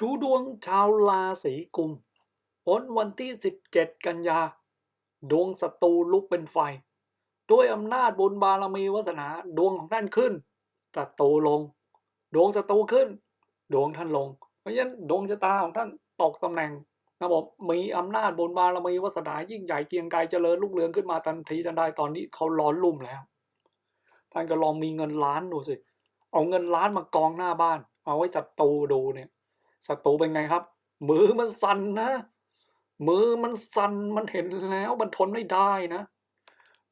ดูดวงชาวราศีกุมผลวันที่ 17 กันยา ดวงศัตรูลุกเป็นไฟ ด้วยอำนาจบุญบารมีวาสนา ดวงของท่านขึ้นศัตรูลง ดวงศัตรูขึ้น ดวงท่านลง เพราะฉะนั้นดวงชะตาของท่านตกตำแหน่งนะผมมีอำนาจบุญบารมีวาสนายิ่งใหญ่เกียงไกรเจริญรุ่งเรืองขึ้นมาทันทีทันใดตอนนี้เขาร้อนลุ่มแล้ว ท่านก็ลองมีเงินล้านดูสิ เอาเงินล้านมากองหน้าบ้าน เอาไว้ศัตรูดูเนี่ย ศัตรูเป็นไงครับ มือมันสั่นนะ มือมันสั่นมันเห็นแล้วมันทนไม่ได้นะ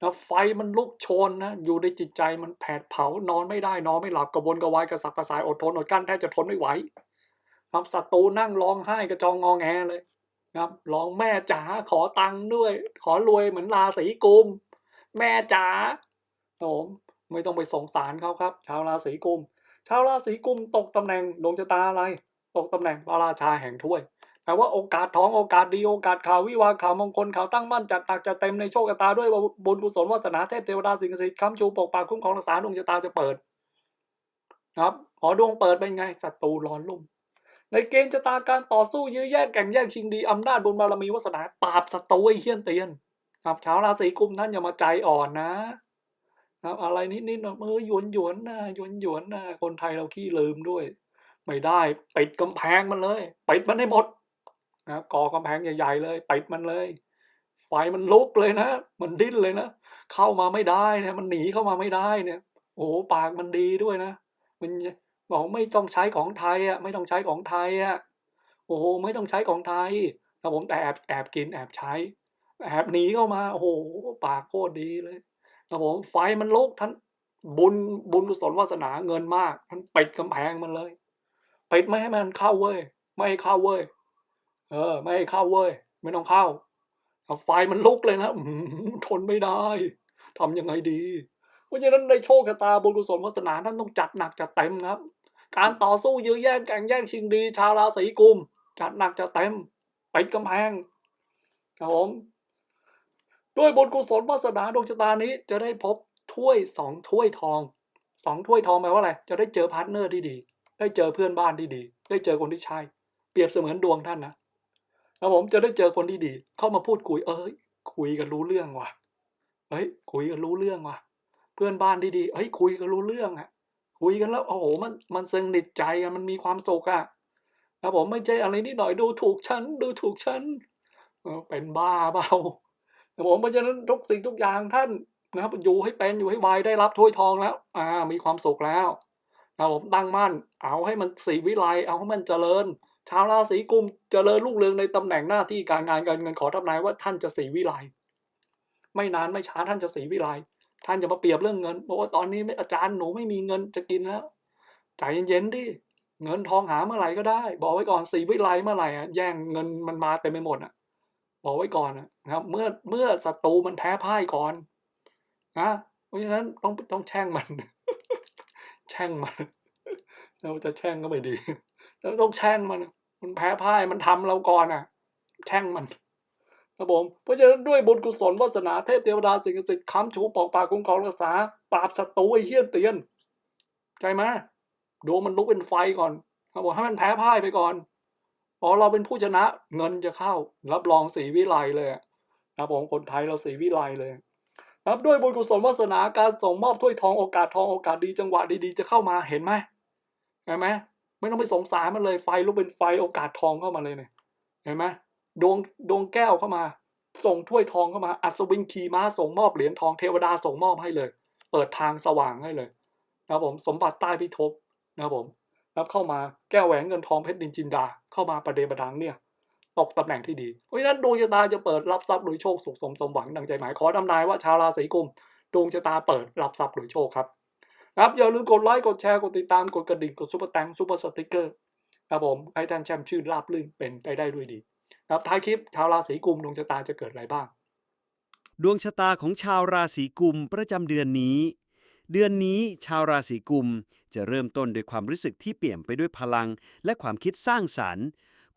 นะไฟมันลุกโชนนะ อยู่ในจิตใจมันแผดเผานอนไม่ได้นอนไม่หลับกระวนกระวายกระสับกระส่ายอดทนอดกลั้นแทบจะทนไม่ไหวครับศัตรูนั่งร้องไห้กระจองงอแงเลยครับร้องแม่จ๋าขอตังค์ด้วย ขอรวยเหมือนราศีกุม แม่จ๋าโอ้ไม่ต้องไปสงสารเขาครับ ชาวราศีกุม ชาวราศีกุมตกตำแหน่งดวงชะตาอะไร ตกตำแหน่งพระราชาแห่งถ้วยแปลว่าโอกาสท้องโอกาสดีโอกาสข่าววิวาข่าวมงคลข่าวตั้งมั่นจัดหนักจัดเต็มในโชคชะตาด้วยบุญกุศลวาสนาเทพเทวดาสิ่งศักดิ์สิทธิ์ค้ำชูปกปักคุ้มครองรักษาดวงชะตาจะเปิดครับหอดวงเปิดเป็นไงศัตรูร้อนลุ่ม ในเกณฑ์ชะตาการต่อสู้ยื้อแย่งแข่งแย่งชิงดีอำนาจบุญบารมีวาสนาปราบศัตรูไอ้เฮี้ยนเตียนครับชาวราศีกุมท่านอย่ามาใจอ่อนนะครับอะไรนิดนิดๆหน่อยมือหยวนหยวนนะหยวนหยวนนะคนไทยเราขี้ลืมด้วย ไม่ได้ปิดกำแพงมันเลยปิดมันให้หมดนะก่อกำแพงใหญ่ ๆ เลยปิดมันเลย ไฟมันลุกเลยนะมันดิ้นเลยนะเข้ามาไม่ได้เนี่ยมันหนีเข้ามาไม่ได้เนี่ย โอ้โหปากมันดีด้วยนะมันบอกไม่ต้องใช้ของไทยอะไม่ต้องใช้ของไทยอะโอ้โหไม่ต้องใช้ของไทยแต่ผมแต่แอบแอบกินแอบใช้ แอบหนีเข้ามา โอ้โหปากโคตรดีเลยครับผมไฟมันลุกท่านบุญบุญกุศลวาสนาเงินมากท่านปิดกำแพงมันเลย ปิดไม่ให้มันเข้าเว้ย ไม่ให้เข้าเว้ย เออ ไม่ให้เข้าเว้ย ไม่ต้องเข้า ไฟมันลุกเลยนะทนไม่ได้ทำยังไงดี เพราะฉะนั้นในโชคชะตาบุญกุศลวาสนาท่านต้องจัดหนักจัดเต็มครับ การต่อสู้ยื้อแย่งแข่งแย่งชิงดี ชาวราศีกุม จัดหนักจัดเต็มปิดกำแพงครับผมด้วยบุญกุศลวาสนาดวงชะตานี้จะได้พบถ้วยสองถ้วยทองสองถ้วยทองแปลว่าอะไร จะได้เจอพาร์ทเนอร์ที่ดี ได้เจอเพื่อนบ้านที่ดี ได้เจอคนที่ใช่ เปรียบเสมือนดวงท่านนะครับผมจะได้เจอคนที่ดี เข้ามาพูดคุย เอ้ย คุยกันรู้เรื่องว่ะเฮ้ย คุยกันรู้เรื่องว่ะ เพื่อนบ้านที่ดีเฮ้ย คุยกันรู้เรื่องอะคุยกันแล้ว โอ้โห มัน มันสนิทใจกันมันมีความสุขอะครับผมไม่ใช่อะไรนิดหน่อยดูถูกฉัน ดูถูกฉัน เป็นบ้าเปล่าครับผมเพราะฉะนั้นทุกสิ่งทุกอย่างท่านนะครับอยู่ให้เป็นอยู่ให้ไวได้รับถ้วยทองแล้ว อ่า มีความสุขแล้ว นะครับผมตั้งมั่น เอาให้มันสีวิไลเอาให้มันเจริญ ชาวราศีกุมเจริญรุ่งเรืองในตำแหน่งหน้าที่การงานการเงินขอทำนายว่าท่านจะสีวิไลไม่นานไม่ช้าท่านจะสีวิไลท่านจะมาเปรียบเรื่องเงินบอกว่าตอนนี้อาจารย์หนูไม่มีเงินจะกินแล้วใจเย็นๆดิเงินทองหาเมื่อไหร่ก็ได้ บอกไว้ก่อนสีวิไลเมื่อไหร่อะแย่งเงินมันมาเต็มไปหมดอะ บอกไว้ก่อนนะครับ เมื่อเมื่อศัตรูมันแพ้พ่ายก่อนนะเพราะฉะนั้นต้องต้องแช่งมัน แช่งมัน เราจะแช่งก็ไม่ดีเราต้องแช่งมัน มันแพ้พ่ายมันทำเราก่อนอะ แช่งมันครับผมเพราะฉะนั้นด้วยบุญกุศลวาสนาเทพเทวดาสิ่งศักดิ์สิทธิ์ค้ำชูปอกปากคุ้มครองรักษาปราบศัตรูไอ้เหี้ยนเตียนใช่ไหมดวงมันลุกเป็นไฟก่อนครับผมให้มันแพ้พ่ายไปก่อนพอเราเป็นผู้ชนะเงินจะเข้า รับรองสีวิไลเลยอะครับผมคนไทยเราสีวิไลเลย ครับด้วยบุญกุศลวาสนาการส่งมอบถ้วยทองโอกาสทองโอกาสดีจังหวะดีๆจะเข้ามาเห็นไหมเห็นไหมไม่ต้องไปสงสารมันเลยไฟลุกเป็นไฟโอกาสทองเข้ามาเลยเนี่ยเห็นไหมดวงดวงแก้วเข้ามา ส่งถ้วยทองเข้ามา อัศวินขี่ม้าส่งมอบเหรียญทองเทวดาส่งมอบให้เลย เปิดทางสว่างให้เลยนะครับผมสมบัติใต้พิภพนะครับผมรับเข้ามาแก้วแหวนเงินทองเพชรดินจินดาเข้ามาประเดประดังเนี่ย ตกตำแหน่งที่ดีเพราะฉะนั้นดวงชะตาจะเปิดรับทรัพย์โดยโชคสุขสมสมหวังดังใจหมายขอทำนายว่าชาวราศีกุมดวงชะตาเปิดรับทรัพย์โดยโชคครับครับอย่าลืมกดไลค์กดแชร์กดติดตามกดกระดิ่งกดซุปเปอร์แตงซุปเปอร์สติกเกอร์ครับผมให้ท่านแชมป์ชื่นราบลื่นเป็นไปได้ด้วยดีนะครับท้ายคลิปชาวราศีกุมดวงชะตาจะเกิดอะไรบ้าง ดวงชะตาของชาวราศีกุมประจำเดือนนี้ เดือนนี้ชาวราศีกุมจะเริ่มต้นด้วยความรู้สึกที่เปี่ยมไปด้วยพลัง และความคิดสร้างสรรค์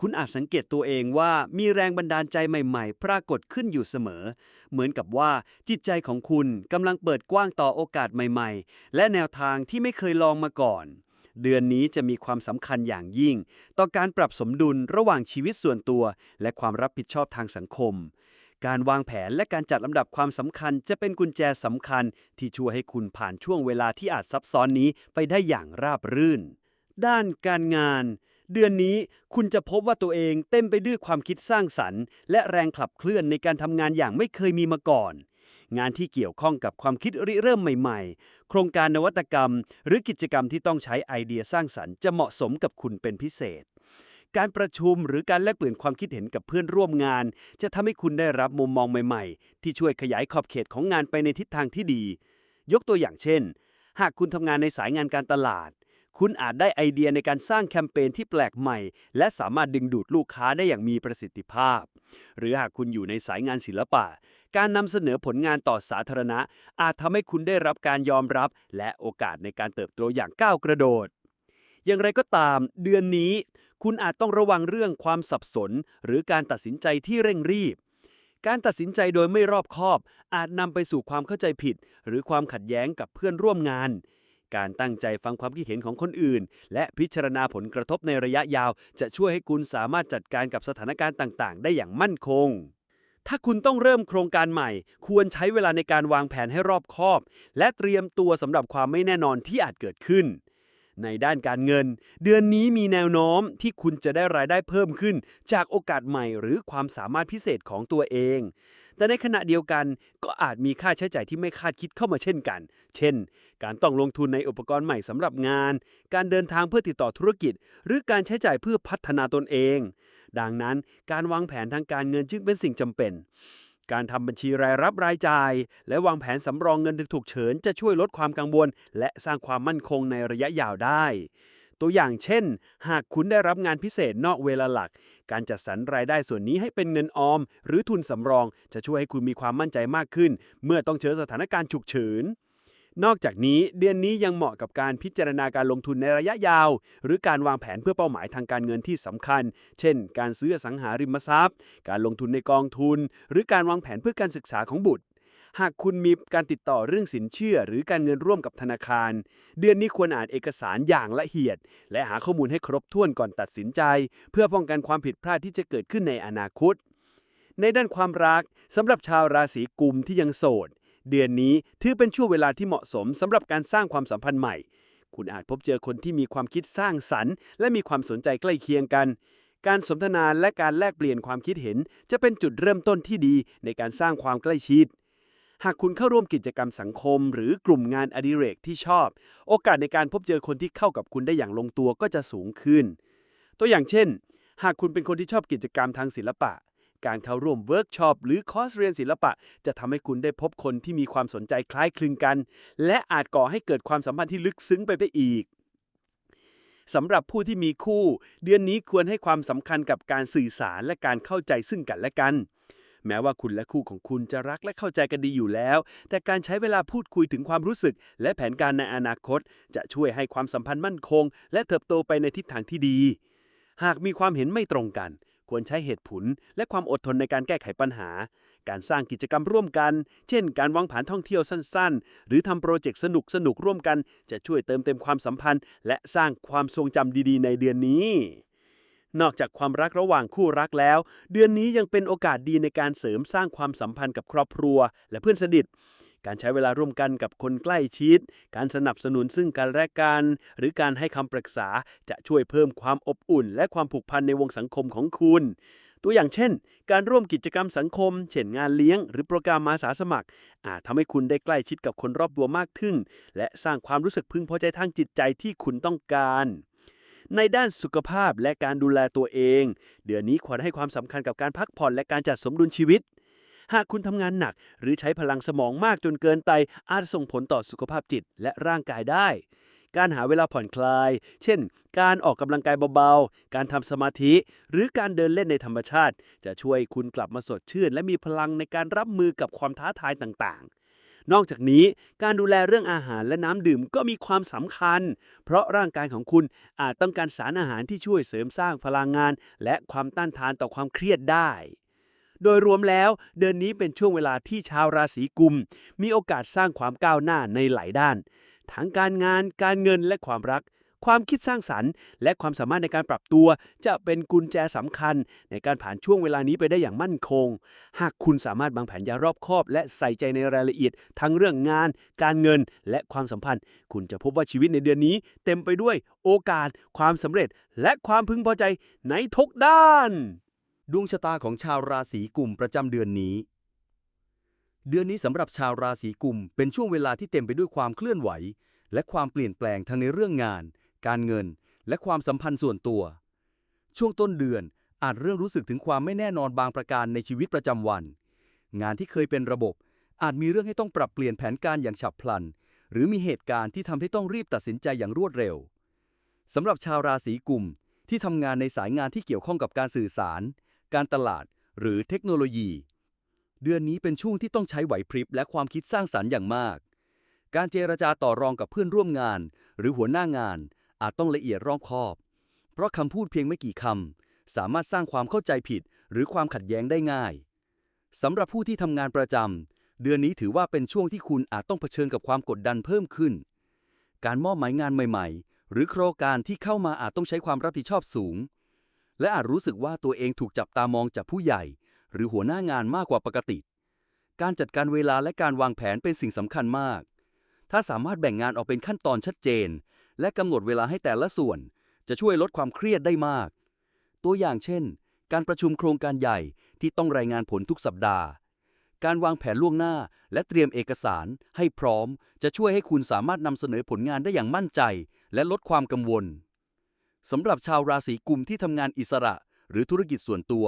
คุณอาจสังเกตตัวเองว่ามีแรงบันดาลใจใหม่ๆ ปรากฏขึ้นอยู่เสมอ เหมือนกับว่าจิตใจของคุณกำลังเปิดกว้างต่อโอกาสใหม่ๆ และแนวทางที่ไม่เคยลองมาก่อน เดือนนี้จะมีความสำคัญอย่างยิ่ง ต่อการปรับสมดุลระหว่างชีวิตส่วนตัว และความรับผิดชอบทางสังคมการวางแผนและการจัดลำดับความสำคัญจะเป็นกุญแจสำคัญ ที่ช่วยให้คุณผ่านช่วงเวลาที่อาจซับซ้อนนี้ไปได้อย่างราบรื่น ด้านการงาน เดือนนี้คุณจะพบว่าตัวเองเต็มไปด้วยความคิดสร้างสรรค์ และแรงขับเคลื่อนในการทำงานอย่างไม่เคยมีมาก่อน งานที่เกี่ยวข้องกับความคิดริเริ่มใหม่ ๆ โครงการนวัตกรรม หรือกิจกรรมที่ต้องใช้ไอเดียสร้างสรรค์จะเหมาะสมกับคุณเป็นพิเศษ การประชุมหรือการแลกเปลี่ยนความคิดเห็นกับเพื่อนร่วมงาน จะทำให้คุณได้รับมุมมองใหม่ๆ ที่ช่วยขยายขอบเขตของงานไปในทิศทางที่ดี ยกตัวอย่างเช่น หากคุณทำงานในสายงานการตลาด คุณอาจได้ไอเดียในการสร้างแคมเปญที่แปลกใหม่ และสามารถดึงดูดลูกค้าได้อย่างมีประสิทธิภาพ หรือหากคุณอยู่ในสายงานศิลปะ การนำเสนอผลงานต่อสาธารณะ อาจทำให้คุณได้รับการยอมรับ และโอกาสในการเติบโตอย่างก้าวกระโดด อย่างไรก็ตาม เดือนนี้ คุณอาจต้องระวังเรื่องความสับสน หรือการตัดสินใจที่เร่งรีบการตัดสินใจโดยไม่รอบคอบ อาจนำไปสู่ความเข้าใจผิด หรือความขัดแย้งกับเพื่อนร่วมงาน การตั้งใจฟังความคิดเห็นของคนอื่น และพิจารณาผลกระทบในระยะยาว จะช่วยให้คุณสามารถจัดการกับสถานการณ์ต่าง ๆ ได้อย่างมั่นคง ถ้าคุณต้องเริ่มโครงการใหม่ ควรใช้เวลาในการวางแผนให้รอบคอบ และเตรียมตัวสำหรับความไม่แน่นอนที่อาจเกิดขึ้น ในด้านการเงิน เดือนนี้มีแนวโน้มที่คุณจะได้รายได้เพิ่มขึ้น จากโอกาสใหม่หรือความสามารถพิเศษของตัวเอง แต่ในขณะเดียวกันก็อาจมีค่าใช้จ่ายที่ไม่คาดคิดเข้ามาเช่นกัน เช่น การต้องลงทุนในอุปกรณ์ใหม่สำหรับงาน การเดินทางเพื่อติดต่อธุรกิจ หรือการใช้จ่ายเพื่อพัฒนาตนเอง ดังนั้นการวางแผนทางการเงินจึงเป็นสิ่งจำเป็นการทำบัญชีรายรับรายจ่าย และวางแผนสำรองเงินถูกเฉิน จะช่วยลดความกังวล และสร้างความมั่นคงในระยะยาวได้ ตัวอย่างเช่น หากคุณได้รับงานพิเศษนอกเวลาหลัก การจัดสรรรายได้ส่วนนี้ให้เป็นเงินออม หรือทุนสำรอง จะช่วยให้คุณมีความมั่นใจมากขึ้น เมื่อต้องเจอสถานการณ์ฉุกเฉินนอกจากนี้เดือนนี้ยังเหมาะกับการพิจารณาการลงทุนในระยะยาว หรือการวางแผนเพื่อเป้าหมายทางการเงินที่สำคัญ เช่น การซื้อสังหาริมทรัพย์ การลงทุนในกองทุน หรือการวางแผนเพื่อการศึกษาของบุตร หากคุณมีการติดต่อเรื่องสินเชื่อ หรือการเงินร่วมกับธนาคาร เดือนนี้ควรอ่านเอกสารอย่างละเอียด และหาข้อมูลให้ครบถ้วนก่อนตัดสินใจ เพื่อป้องกันความผิดพลาดที่จะเกิดขึ้นในอนาคต ในด้านความรักสำหรับชาวราศีกุมที่ยังโสด เดือนนี้ถือเป็นช่วงเวลาที่เหมาะสมสำหรับการสร้างความสัมพันธ์ใหม่ คุณอาจพบเจอคนที่มีความคิดสร้างสรรค์ และมีความสนใจใกล้เคียงกันการสนทนาและการแลกเปลี่ยนความคิดเห็น จะเป็นจุดเริ่มต้นที่ดีในการสร้างความใกล้ชิด หากคุณเข้าร่วมกิจกรรมสังคม หรือกลุ่มงานอดิเรกที่ชอบ โอกาสในการพบเจอคนที่เข้ากับคุณได้อย่างลงตัวก็จะสูงขึ้น ตัวอย่างเช่น หากคุณเป็นคนที่ชอบกิจกรรมทางศิลปะ การเข้าร่วมเวิร์กช็อปหรือคอร์สเรียนศิลปะ จะทำให้คุณได้พบคนที่มีความสนใจคล้ายคลึงกัน และอาจก่อให้เกิดความสัมพันธ์ที่ลึกซึ้งไปได้อีกสำหรับผู้ที่มีคู่ เดือนนี้ควรให้ความสำคัญกับการสื่อสารและการเข้าใจซึ่งกันและกัน แม้ว่าคุณและคู่ของคุณจะรักและเข้าใจกันดีอยู่แล้ว แต่การใช้เวลาพูดคุยถึงความรู้สึก และแผนการในอนาคต จะช่วยให้ความสัมพันธ์มั่นคง และเติบโตไปในทิศทางที่ดี หากมีความเห็นไม่ตรงกัน ควรใช้เหตุผล และความอดทนในการแก้ไขปัญหา การสร้างกิจกรรมร่วมกัน เช่น การวางแผนท่องเที่ยวสั้น ๆ หรือทำโปรเจกต์สนุกๆร่วมกัน จะช่วยเติมเต็มความสัมพันธ์ และสร้างความทรงจำดีๆ ในเดือนนี้ นอกจากความรักระหว่างคู่รักแล้ว เดือนนี้ยังเป็นโอกาสดีในการเสริมสร้างความสัมพันธ์กับครอบครัว และเพื่อนสนิทการใช้เวลาร่วมกันกับคนใกล้ชิด การสนับสนุนซึ่งกันและกัน หรือการให้คำปรึกษาจะช่วยเพิ่มความอบอุ่น และความผูกพันในวงสังคมของคุณ ตัวอย่างเช่น การร่วมกิจกรรมสังคม เช่นงานเลี้ยง หรือโปรแกรมมาสาสมัคร อาจทำให้คุณได้ใกล้ชิดกับคนรอบตัวมากขึ้น และสร้างความรู้สึกพึงพอใจทางจิตใจที่คุณต้องการ ในด้านสุขภาพและการดูแลตัวเอง เดือนนี้ควรให้ความสำคัญกับการพักผ่อนและการจัดสมดุลชีวิต หากคุณทำงานหนัก หรือใช้พลังสมองมากจนเกินไปอาจส่งผลต่อสุขภาพจิตและร่างกายได้ การหาเวลาผ่อนคลาย เช่น การออกกำลังกายเบาๆ การทำสมาธิ หรือการเดินเล่นในธรรมชาติ จะช่วยคุณกลับมาสดชื่น และมีพลังในการรับมือกับความท้าทายต่างๆ นอกจากนี้การดูแลเรื่องอาหารและน้ำดื่มก็มีความสำคัญ เพราะร่างกายของคุณอาจต้องการสารอาหารที่ช่วยเสริมสร้างพลังงาน และความต้านทานต่อความเครียดได้ โดยรวมแล้วเดือนนี้เป็นช่วงเวลาที่ชาวราศีกุม มีโอกาสสร้างความก้าวหน้าในหลายด้าน ทั้งการงาน การเงินและความรัก ความคิดสร้างสรรค์ และความสามารถในการปรับตัว จะเป็นกุญแจสำคัญ ในการผ่านช่วงเวลานี้ไปได้อย่างมั่นคง หากคุณสามารถวางแผนอย่างรอบคอบ และใส่ใจในรายละเอียด ทั้งเรื่องงาน การเงิน และความสัมพันธ์ คุณจะพบว่าชีวิตในเดือนนี้ เต็มไปด้วยโอกาส ความสำเร็จ และความพึงพอใจในทุกด้าน ดวงชะตาของชาวราศีกุมประจำเดือนนี้เดือนนี้สำหรับชาวราศีกุมเป็นช่วงเวลาที่เต็มไปด้วยความเคลื่อนไหว และความเปลี่ยนแปลงทั้งในเรื่องงาน การเงิน และความสัมพันธ์ส่วนตัว ช่วงต้นเดือนอาจเริ่มรู้สึกถึงความไม่แน่นอนบางประการในชีวิตประจำวัน งานที่เคยเป็นระบบ อาจมีเรื่องให้ต้องปรับเปลี่ยนแผนการอย่างฉับพลัน หรือมีเหตุการณ์ที่ทำให้ต้องรีบตัดสินใจอย่างรวดเร็วสำหรับชาวราศีกุมที่ทำงานในสายงานที่เกี่ยวข้องกับการสื่อสาร การตลาด หรือเทคโนโลยี เดือนนี้เป็นช่วงที่ต้องใช้ไหวพริบและความคิดสร้างสรรค์อย่างมาก การเจรจาต่อรองกับเพื่อนร่วมงาน หรือหัวหน้างาน อาจต้องละเอียดรอบคอบ เพราะคำพูดเพียงไม่กี่คำ สามารถสร้างความเข้าใจผิด หรือความขัดแย้งได้ง่ายสำหรับผู้ที่ทำงานประจำเดือนนี้ถือว่าเป็นช่วงที่คุณอาจต้องเผชิญกับความกดดันเพิ่มขึ้น การมอบหมายงานใหม่ ๆ หรือโครงการที่เข้ามาอาจต้องใช้ความรับผิดชอบสูง และอาจรู้สึกว่าตัวเองถูกจับตามองจากผู้ใหญ่ หรือหัวหน้างานมากกว่าปกติ การจัดการเวลาและการวางแผนเป็นสิ่งสำคัญมาก ถ้าสามารถแบ่งงานออกเป็นขั้นตอนชัดเจน และกำหนดเวลาให้แต่ละส่วน จะช่วยลดความเครียดได้มาก ตัวอย่างเช่น การประชุมโครงการใหญ่ที่ต้องรายงานผลทุกสัปดาห์ การวางแผนล่วงหน้า และเตรียมเอกสาร ให้พร้อม จะช่วยให้คุณสามารถนำเสนอผลงานได้อย่างมั่นใจ และลดความกังวลสำหรับชาวราศีกุมที่ทำงานอิสระ หรือธุรกิจส่วนตัว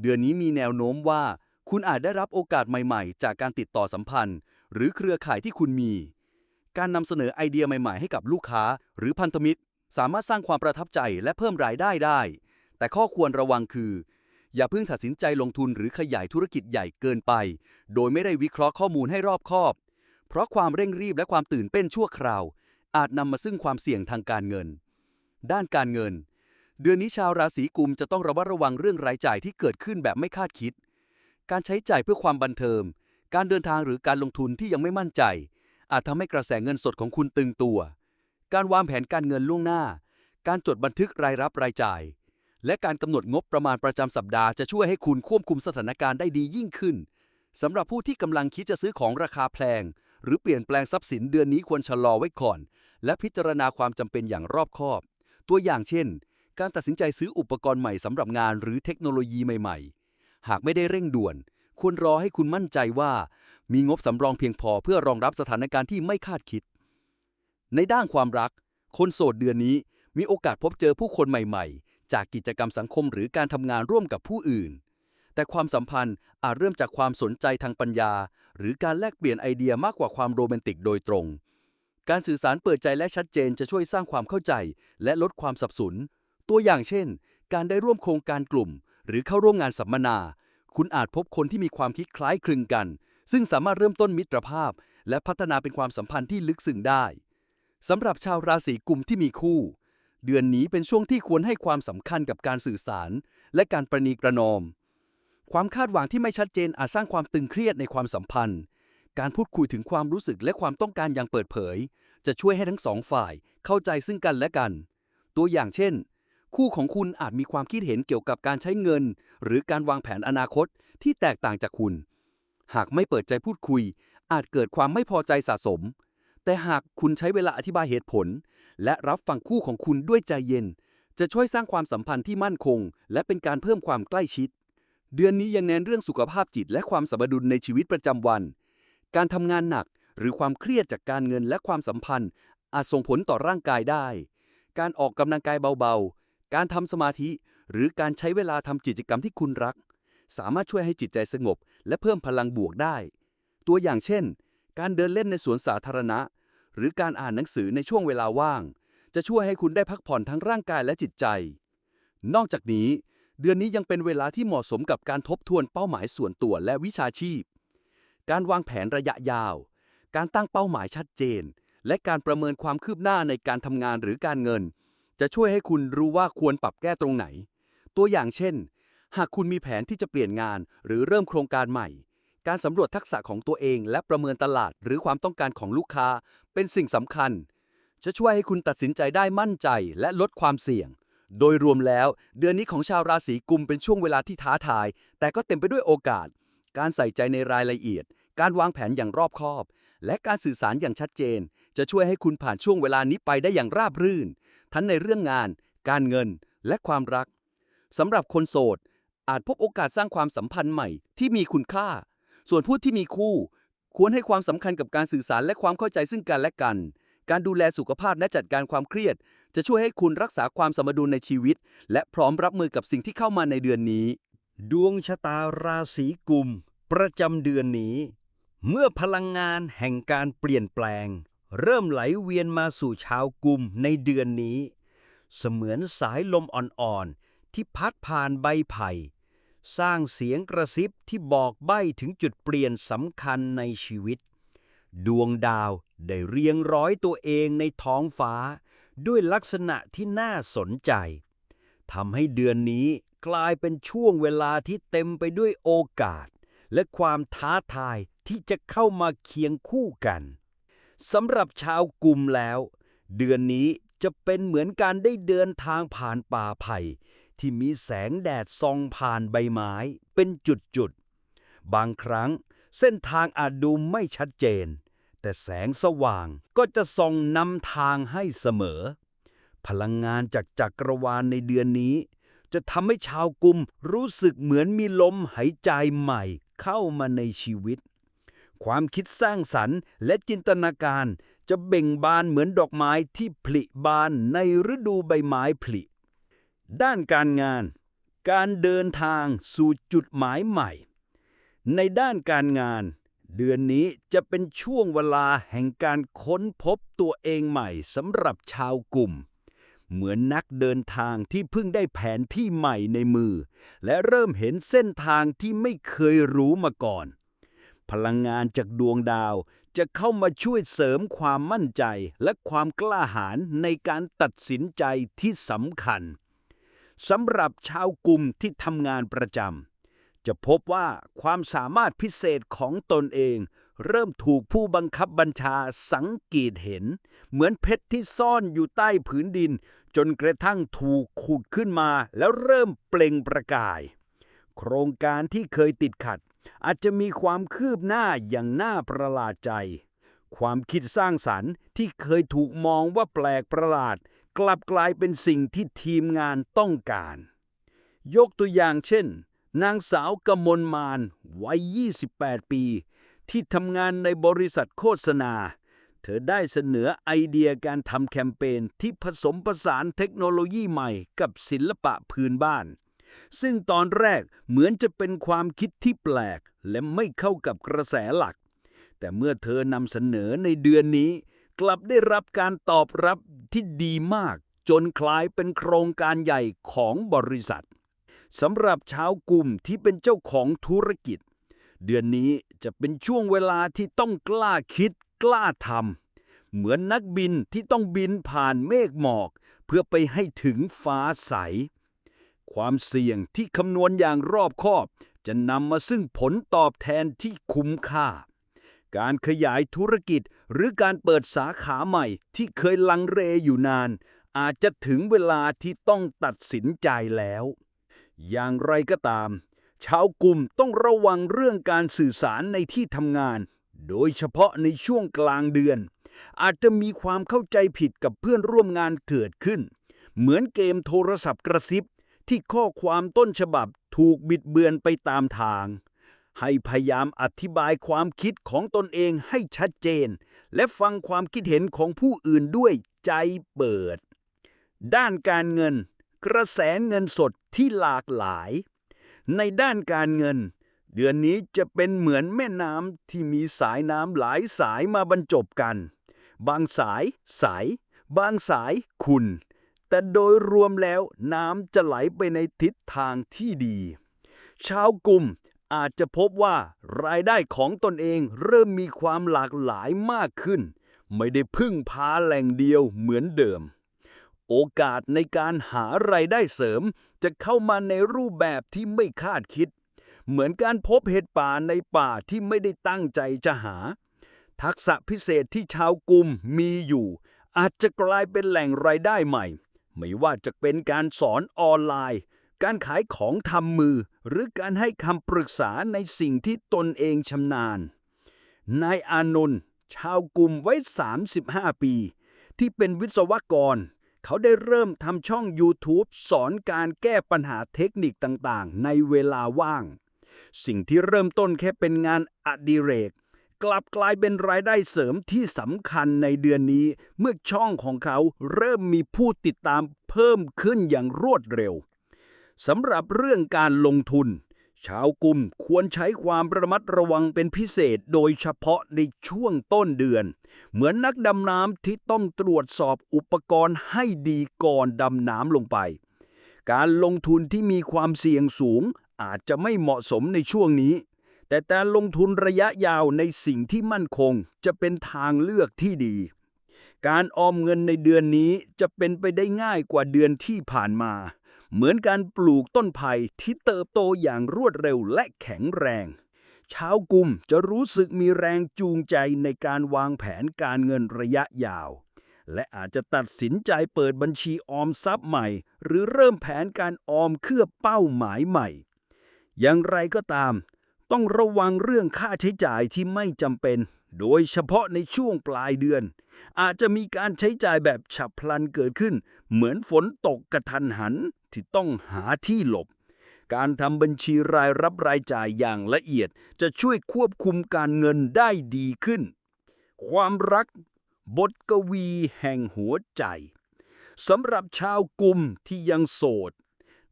เดือนนี้มีแนวโน้มว่า คุณอาจได้รับโอกาสใหม่ ๆ จากการติดต่อสัมพันธ์ หรือเครือข่ายที่คุณมี การนำเสนอไอเดียใหม่ๆ ให้กับลูกค้า หรือพันธมิตร สามารถสร้างความประทับใจและเพิ่มรายได้ได้ แต่ข้อควรระวังคือ อย่าเพิ่งตัดสินใจลงทุนหรือขยายธุรกิจใหญ่เกินไป โดยไม่ได้วิเคราะห์ข้อมูลให้รอบคอบ เพราะความเร่งรีบและความตื่นเต้นชั่วคราว อาจนำมาซึ่งความเสี่ยงทางการเงิน ด้านการเงิน เดือนนี้ชาวราศีกุมจะต้องระมัดระวังเรื่องรายจ่ายที่เกิดขึ้นแบบไม่คาดคิด การใช้จ่ายเพื่อความบันเทิงการเดินทางหรือการลงทุนที่ยังไม่มั่นใจ อาจทำให้กระแสเงินสดของคุณตึงตัว การวางแผนการเงินล่วงหน้า การจดบันทึกรายรับรายจ่าย และการกำหนดงบประมาณประจำสัปดาห์จะช่วยให้คุณควบคุมสถานการณ์ได้ดียิ่งขึ้นสำหรับผู้ที่กำลังคิดจะซื้อของราคาแพง หรือเปลี่ยนแปลงทรัพย์สินเดือนนี้ควรชะลอไว้ก่อน และพิจารณาความจำเป็นอย่างรอบคอบ ตัวอย่างเช่น การตัดสินใจซื้ออุปกรณ์ใหม่สำหรับงานหรือเทคโนโลยีใหม่ ๆ หากไม่ได้เร่งด่วน ควรรอให้คุณมั่นใจว่า มีงบสำรองเพียงพอเพื่อรองรับสถานการณ์ที่ไม่คาดคิด ในด้านความรัก คนโสดเดือนนี้มีโอกาสพบเจอผู้คนใหม่ ๆ จากกิจกรรมสังคมหรือการทำงานร่วมกับผู้อื่น แต่ความสัมพันธ์อาจเริ่มจากความสนใจทางปัญญา หรือการแลกเปลี่ยนไอเดียมากกว่าความโรแมนติกโดยตรง การสื่อสารเปิดใจและชัดเจนจะช่วยสร้างความเข้าใจ และลดความสับสน ตัวอย่างเช่น การได้ร่วมโครงการกลุ่ม หรือเข้าร่วมงานสัมมนา คุณอาจพบคนที่มีความคิดคล้ายคลึงกัน ซึ่งสามารถเริ่มต้นมิตรภาพ และพัฒนาเป็นความสัมพันธ์ที่ลึกซึ้งได้สำหรับชาวราศีกุมที่มีคู่ เดือนนี้เป็นช่วงที่ควรให้ความสำคัญกับการสื่อสาร และการประนีประนอม ความคาดหวังที่ไม่ชัดเจนอาจสร้างความตึงเครียดในความสัมพันธ์ การพูดคุยถึงความรู้สึกและความต้องการอย่างเปิดเผย จะช่วยให้ทั้งสองฝ่ายเข้าใจซึ่งกันและกัน ตัวอย่างเช่น คู่ของคุณอาจมีความคิดเห็นเกี่ยวกับการใช้เงิน หรือการวางแผนอนาคตที่แตกต่างจากคุณ หากไม่เปิดใจพูดคุย อาจเกิดความไม่พอใจสะสม แต่หากคุณใช้เวลาอธิบายเหตุผล และรับฟังคู่ของคุณด้วยใจเย็น จะช่วยสร้างความสัมพันธ์ที่มั่นคง และเป็นการเพิ่มความใกล้ชิด เดือนนี้ยังเน้นเรื่องสุขภาพจิต และความสมดุลในชีวิตประจำวัน การทำงานหนักหรือความเครียดจากการเงินและความสัมพันธ์ อาจส่งผลต่อร่างกายได้ การออกกำลังกายเบาๆ การทำสมาธิ หรือการใช้เวลาทำกิจกรรมที่คุณรัก สามารถช่วยให้จิตใจสงบ และเพิ่มพลังบวกได้ ตัวอย่างเช่น การเดินเล่นในสวนสาธารณะ หรือการอ่านหนังสือในช่วงเวลาว่าง จะช่วยให้คุณได้พักผ่อนทั้งร่างกายและจิตใจ นอกจากนี้ เดือนนี้ยังเป็นเวลาที่เหมาะสมกับการทบทวนเป้าหมายส่วนตัวและวิชาชีพ การวางแผนระยะยาว การตั้งเป้าหมายชัดเจน และการประเมินความคืบหน้าในการทำงานหรือการเงิน จะช่วยให้คุณรู้ว่าควรปรับแก้ตรงไหน ตัวอย่างเช่น หากคุณมีแผนที่จะเปลี่ยนงานหรือเริ่มโครงการใหม่ การสำรวจทักษะของตัวเองและประเมินตลาดหรือความต้องการของลูกค้า เป็นสิ่งสำคัญ จะช่วยให้คุณตัดสินใจได้มั่นใจและลดความเสี่ยง โดยรวมแล้ว เดือนนี้ของชาวราศีกุมเป็นช่วงเวลาที่ท้าทาย แต่ก็เต็มไปด้วยโอกาส การใส่ใจในรายละเอียด การวางแผนอย่างรอบคอบ และการสื่อสารอย่างชัดเจน จะช่วยให้คุณผ่านช่วงเวลานี้ไปได้อย่างราบรื่น ทั้งในเรื่องงาน การเงิน และความรักสำหรับคนโสด อาจพบโอกาสสร้างความสัมพันธ์ใหม่ที่มีคุณค่า ส่วนผู้ที่มีคู่ ควรให้ความสำคัญกับการสื่อสารและความเข้าใจซึ่งกันและกัน การดูแลสุขภาพและจัดการความเครียด จะช่วยให้คุณรักษาความสมดุลในชีวิต และพร้อมรับมือกับสิ่งที่เข้ามาในเดือนนี้ ดวงชะตาราศีกุม ประจำเดือนนี้ เมื่อพลังงานแห่งการเปลี่ยนแปลง เริ่มไหลเวียนมาสู่ชาวกลุ่มในเดือนนี้ เสมือนสายลมอ่อนๆ ที่พัดผ่านใบไผ่ สร้างเสียงกระซิบที่บอกใบ้ถึงจุดเปลี่ยนสำคัญในชีวิต ดวงดาวได้เรียงร้อยตัวเองในท้องฟ้า ด้วยลักษณะที่น่าสนใจทำให้เดือนนี้กลายเป็นช่วงเวลาที่เต็มไปด้วยโอกาส และความท้าทายที่จะเข้ามาเคียงคู่กันสำหรับชาวกลุ่มแล้ว เดือนนี้จะเป็นเหมือนการได้เดินทางผ่านป่าไผ่ ที่มีแสงแดดส่องผ่านใบไม้เป็นจุดๆ บางครั้งเส้นทางอาจดูไม่ชัดเจน แต่แสงสว่างก็จะส่องนำทางให้เสมอ พลังงานจากจักรวาลในเดือนนี้ จะทำให้ชาวกลุ่มรู้สึกเหมือนมีลมหายใจใหม่ เข้ามาในชีวิต ความคิดสร้างสรรค์และจินตนาการจะเบ่งบานเหมือนดอกไม้ที่ผลิบานในฤดูใบไม้ผลิ ด้านการงาน การเดินทางสู่จุดหมายใหม่ ในด้านการงาน เดือนนี้จะเป็นช่วงเวลาแห่งการค้นพบตัวเองใหม่สำหรับชาวกลุ่ม เหมือนนักเดินทางที่เพิ่งได้แผนที่ใหม่ในมือ และเริ่มเห็นเส้นทางที่ไม่เคยรู้มาก่อน พลังงานจากดวงดาวจะเข้ามาช่วยเสริมความมั่นใจและความกล้าหาญในการตัดสินใจที่สำคัญสำหรับชาวกลุ่มที่ทำงานประจำจะพบว่าความสามารถพิเศษของตนเอง เริ่มถูกผู้บังคับบัญชาสังเกตเห็น เหมือนเพชรที่ซ่อนอยู่ใต้ผืนดิน จนกระทั่งถูกขุดขึ้นมาแล้วเริ่มเปล่งประกาย โครงการที่เคยติดขัด อาจจะมีความคืบหน้าอย่างน่าประหลาดใจ ความคิดสร้างสรรค์ที่เคยถูกมองว่าแปลกประหลาด กลับกลายเป็นสิ่งที่ทีมงานต้องการ ยกตัวอย่างเช่น นางสาวกมลมานวัย 28 ปี ที่ทำงานในบริษัทโฆษณา เธอได้เสนอไอเดียการทำแคมเปญที่ผสมผสานเทคโนโลยีใหม่กับศิลปะพื้นบ้าน ซึ่งตอนแรกเหมือนจะเป็นความคิดที่แปลก และไม่เข้ากับกระแสหลัก แต่เมื่อเธอนำเสนอในเดือนนี้ กลับได้รับการตอบรับที่ดีมาก จนคล้ายเป็นโครงการใหญ่ของบริษัทสำหรับชาวกลุ่มที่เป็นเจ้าของธุรกิจ เดือนนี้ จะเป็นช่วงเวลาที่ต้องกล้าคิดกล้าทำเหมือนนักบินที่ต้องบินผ่านเมฆหมอก เพื่อไปให้ถึงฟ้าใส ความเสี่ยงที่คำนวณอย่างรอบคอบ จะนำมาซึ่งผลตอบแทนที่คุ้มค่า การขยายธุรกิจหรือการเปิดสาขาใหม่ที่เคยลังเลอยู่นาน อาจจะถึงเวลาที่ต้องตัดสินใจแล้ว อย่างไรก็ตาม ชาวกลุ่มต้องระวังเรื่องการสื่อสารในที่ทำงาน โดยเฉพาะในช่วงกลางเดือน อาจจะมีความเข้าใจผิดกับเพื่อนร่วมงานเกิดขึ้น เหมือนเกมโทรศัพท์กระซิบ ที่ข้อความต้นฉบับถูกบิดเบือนไปตามทาง ให้พยายามอธิบายความคิดของตนเองให้ชัดเจน และฟังความคิดเห็นของผู้อื่นด้วยใจเปิด ด้านการเงิน กระแสเงินสดที่หลากหลาย ในด้านการเงิน เดือนนี้จะเป็นเหมือนแม่น้ำที่มีสายน้ำหลายสายมาบรรจบกัน บางสายใสบางสายขุ่นแต่โดยรวมแล้วน้ำจะไหลไปในทิศทางที่ดี ชาวกลุ่มอาจจะพบว่ารายได้ของตนเองเริ่มมีความหลากหลายมากขึ้น ไม่ได้พึ่งพาแหล่งเดียวเหมือนเดิม โอกาสในการหารายได้เสริม จะเข้ามาในรูปแบบที่ไม่คาดคิด เหมือนการพบเห็ดป่าในป่าที่ไม่ได้ตั้งใจจะหา ทักษะพิเศษที่ชาวกลุ่มมีอยู่ อาจจะกลายเป็นแหล่งรายได้ใหม่ ไม่ว่าจะเป็นการสอนออนไลน์ การขายของทำมือ หรือการให้คำปรึกษาในสิ่งที่ตนเองชำนาญ นายอานนท์ชาวกลุ่มไว้ 35 ปี ที่เป็นวิศวกร เขาได้เริ่มทำช่อง YouTube สอนการแก้ปัญหาเทคนิคต่างๆ ในเวลาว่าง สิ่งที่เริ่มต้นแค่เป็นงานอดิเรก กลับกลายเป็นรายได้เสริมที่สำคัญในเดือนนี้ เมื่อช่องของเขาเริ่มมีผู้ติดตามเพิ่มขึ้นอย่างรวดเร็วสำหรับเรื่องการลงทุน ชาวกลุ่มควรใช้ความระมัดระวังเป็นพิเศษโดยเฉพาะในช่วงต้นเดือน เหมือนนักดำน้ำที่ต้องตรวจสอบอุปกรณ์ให้ดีก่อนดำน้ำลงไป การลงทุนที่มีความเสี่ยงสูงอาจจะไม่เหมาะสมในช่วงนี้ แต่การลงทุนระยะยาวในสิ่งที่มั่นคงจะเป็นทางเลือกที่ดี การออมเงินในเดือนนี้จะเป็นไปได้ง่ายกว่าเดือนที่ผ่านมา เหมือนการปลูกต้นไผ่ที่เติบโตอย่างรวดเร็วและแข็งแรง ชาวกลุ่มจะรู้สึกมีแรงจูงใจในการวางแผนการเงินระยะยาว และอาจจะตัดสินใจเปิดบัญชีออมทรัพย์ใหม่ หรือเริ่มแผนการออมเพื่อเป้าหมายใหม่ อย่างไรก็ตาม ต้องระวังเรื่องค่าใช้จ่ายที่ไม่จำเป็น โดยเฉพาะในช่วงปลายเดือน อาจจะมีการใช้จ่ายแบบฉับพลันเกิดขึ้น เหมือนฝนตกกระทันหันที่ต้องหาที่หลบ การทำบัญชีรายรับรายจ่ายอย่างละเอียด จะช่วยควบคุมการเงินได้ดีขึ้น ความรัก บทกวีแห่งหัวใจสำหรับชาวกลุ่มที่ยังโสด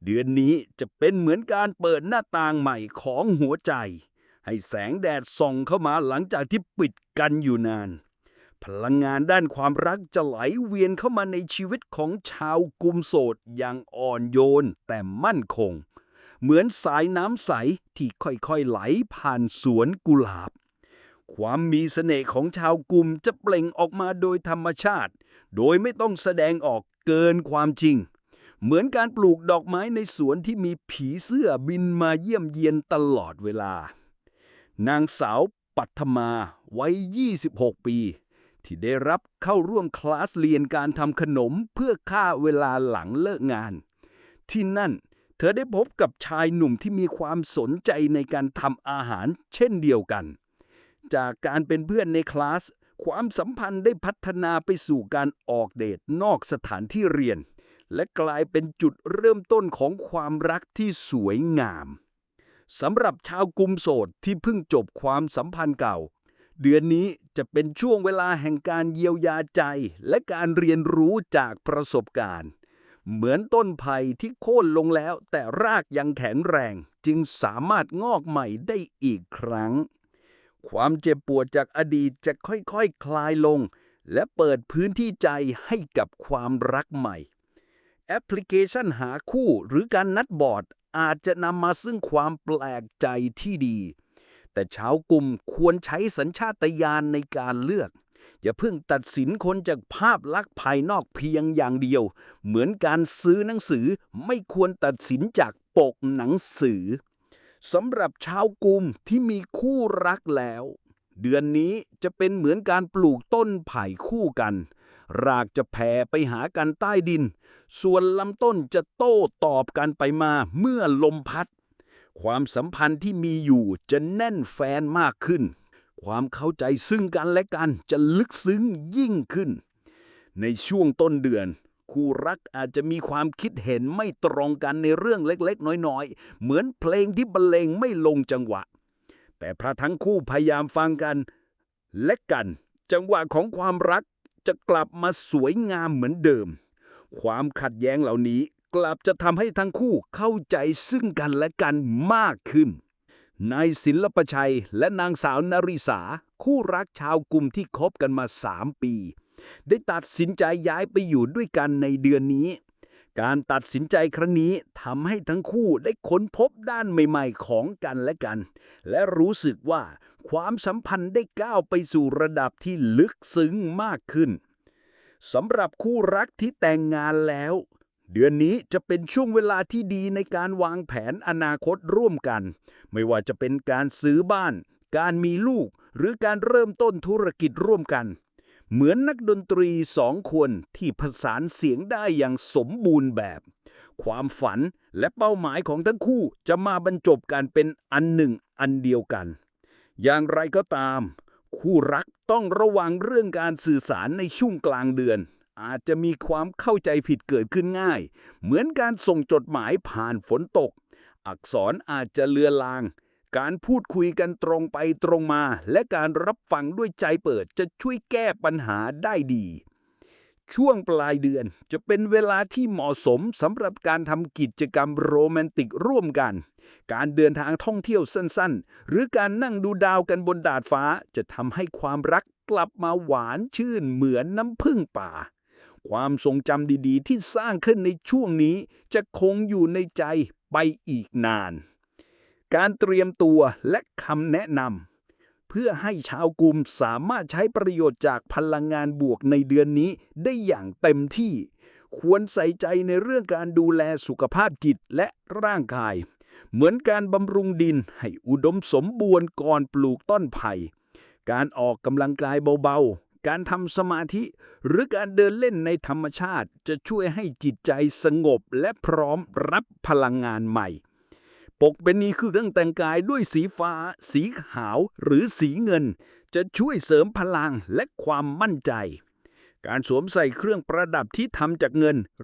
เดือนนี้จะเป็นเหมือนการเปิดหน้าต่างใหม่ของหัวใจ ให้แสงแดดส่องเข้ามาหลังจากที่ปิดกันอยู่นาน พลังงานด้านความรักจะไหลเวียนเข้ามาในชีวิตของชาวกลุ่มโสดอย่างอ่อนโยนแต่มั่นคง เหมือนสายน้ำใสที่ค่อยๆไหลผ่านสวนกุหลาบ ความมีเสน่ห์ของชาวกลุ่มจะเปล่งออกมาโดยธรรมชาติ โดยไม่ต้องแสดงออกเกินความจริงเหมือนการปลูกดอกไม้ในสวนที่มีผีเสื้อบินมาเยี่ยมเยียนตลอดเวลา นางสาวปัทมาวัย 26 ปี ที่ได้รับเข้าร่วมคลาสเรียนการทำขนมเพื่อฆ่าเวลาหลังเลิกงาน ที่นั่นเธอได้พบกับชายหนุ่มที่มีความสนใจในการทำอาหารเช่นเดียวกัน จากการเป็นเพื่อนในคลาส ความสัมพันธ์ได้พัฒนาไปสู่การออกเดทนอกสถานที่เรียน และกลายเป็นจุดเริ่มต้นของความรักที่สวยงาม สำหรับชาวกลุ่มโสดที่เพิ่งจบความสัมพันธ์เก่า เดือนนี้จะเป็นช่วงเวลาแห่งการเยียวยาใจ และการเรียนรู้จากประสบการณ์ เหมือนต้นไผ่ที่โค่นลงแล้ว แต่รากยังแข็งแรง จึงสามารถงอกใหม่ได้อีกครั้ง ความเจ็บปวดจากอดีตจะค่อยๆคคลายลง และเปิดพื้นที่ใจให้กับความรักใหม่แอปพลิเคชันหาคู่หรือการนัดบอร์ด อาจจะนำมาซึ่งความแปลกใจที่ดี แต่ชาวกลุ่มควรใช้สัญชาตญาณในการเลือก อย่าเพิ่งตัดสินคนจากภาพลักษณ์ภายนอกเพียงอย่างเดียว เหมือนการซื้อหนังสือไม่ควรตัดสินจากปกหนังสือสำหรับชาวกลุ่มที่มีคู่รักแล้ว เดือนนี้จะเป็นเหมือนการปลูกต้นไผ่คู่กัน รากจะแผ่ไปหากันใต้ดิน ส่วนลำต้นจะโต้ตอบกันไปมาเมื่อลมพัด ความสัมพันธ์ที่มีอยู่จะแน่นแฟนมากขึ้น ความเข้าใจซึ่งกันและกันจะลึกซึ้งยิ่งขึ้น ในช่วงต้นเดือนคู่รักอาจจะมีความคิดเห็นไม่ตรงกันในเรื่องเล็กๆ น้อยๆ เหมือนเพลงที่บรรเลงไม่ลงจังหวะ แต่พระทั้งคู่พยายามฟังกัน และกัน จังหวะของความรัก จะกลับมาสวยงามเหมือนเดิม ความขัดแย้งเหล่านี้กลับจะทำให้ทั้งคู่เข้าใจซึ่งกันและกันมากขึ้นนายศิลปชัยและนางสาวนาริสา คู่รักชาวกลุ่มที่คบกันมาสามปี ได้ตัดสินใจย้ายไปอยู่ด้วยกันในเดือนนี้ การตัดสินใจครั้งนี้ทำให้ทั้งคู่ได้ค้นพบด้านใหม่ๆของกันและกัน และรู้สึกว่าความสัมพันธ์ได้ก้าวไปสู่ระดับที่ลึกซึ้งมากขึ้นสำหรับคู่รักที่แต่งงานแล้ว เดือนนี้จะเป็นช่วงเวลาที่ดีในการวางแผนอนาคตร่วมกัน ไม่ว่าจะเป็นการซื้อบ้าน การมีลูก หรือการเริ่มต้นธุรกิจร่วมกัน เหมือนนักดนตรีสองคนที่ผสานเสียงได้อย่างสมบูรณ์แบบ ความฝันและเป้าหมายของทั้งคู่จะมาบรรจบกันเป็นอันหนึ่งอันเดียวกัน อย่างไรก็ตาม คู่รักต้องระวังเรื่องการสื่อสารในช่วงกลางเดือน อาจจะมีความเข้าใจผิดเกิดขึ้นง่าย เหมือนการส่งจดหมายผ่านฝนตก อักษรอาจจะเลือนลาง การพูดคุยกันตรงไปตรงมา และการรับฟังด้วยใจเปิดจะช่วยแก้ปัญหาได้ดี ช่วงปลายเดือนจะเป็นเวลาที่เหมาะสมสำหรับการทำกิจกรรมโรแมนติกร่วมกัน การเดินทางท่องเที่ยวสั้นๆ หรือการนั่งดูดาวกันบนดาดฟ้า จะทำให้ความรักกลับมาหวานชื่นเหมือนน้ำพึ่งป่า ความทรงจำดีๆ ที่สร้างขึ้นในช่วงนี้จะคงอยู่ในใจไปอีกนาน การเตรียมตัวและคำแนะนำเพื่อให้ชาวกลุ่มสามารถใช้ประโยชน์จากพลังงานบวกในเดือนนี้ได้อย่างเต็มที่ ควรใส่ใจในเรื่องการดูแลสุขภาพจิตและร่างกาย เหมือนการบำรุงดินให้อุดมสมบูรณ์ก่อนปลูกต้นไผ่ การออกกำลังกายเบาๆ การทำสมาธิ หรือการเดินเล่นในธรรมชาติ จะช่วยให้จิตใจสงบและพร้อมรับพลังงานใหม่ ปกเป็นนี้คือเรื่องแต่งกายด้วยสีฟ้า สีขาว หรือสีเงิน จะช่วยเสริมพลังและความมั่นใจ การสวมใส่เครื่องประดับที่ทำจากเงิน